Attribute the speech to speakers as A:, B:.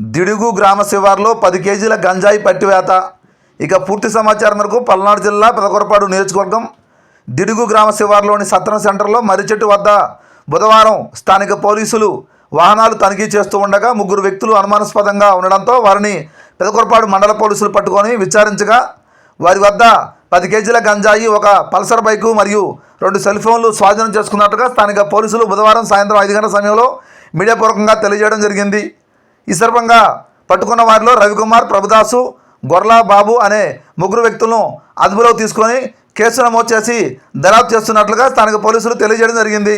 A: దిడుగు గ్రామ శివార్లో పది కేజీల గంజాయి పట్టివేత. ఇక పూర్తి సమాచారం మేరకు పల్నాడు జిల్లా పెదకొరపాడు నియోజకవర్గం దిడుగు గ్రామ శివార్లోని సత్రం సెంటర్లో మర్రిచెట్టు వద్ద బుధవారం స్థానిక పోలీసులు వాహనాలు తనిఖీ చేస్తూ ఉండగా ముగ్గురు వ్యక్తులు అనుమానాస్పదంగా ఉండడంతో వారిని పెదకొరపాడు మండల పోలీసులు పట్టుకొని విచారించగా వారి వద్ద పది కేజీల గంజాయి ఒక పల్సర్ బైకు మరియు రెండు సెల్ ఫోన్లు స్వాధీనం చేసుకున్నట్టుగా స్థానిక పోలీసులు బుధవారం సాయంత్రం ఐదు గంటల సమయంలో మీడియా పూర్వకంగా తెలియజేయడం జరిగింది. ఈ సందర్భంగా పట్టుకున్న వారిలో రవికుమార్ ప్రభుదాసు గొర్లా బాబు అనే ముగ్గురు వ్యక్తులను అదుపులోకి తీసుకొని కేసు నమోదు చేసి దర్యాప్తు చేస్తున్నట్లుగా స్థానిక పోలీసులు తెలియజేయడం జరిగింది.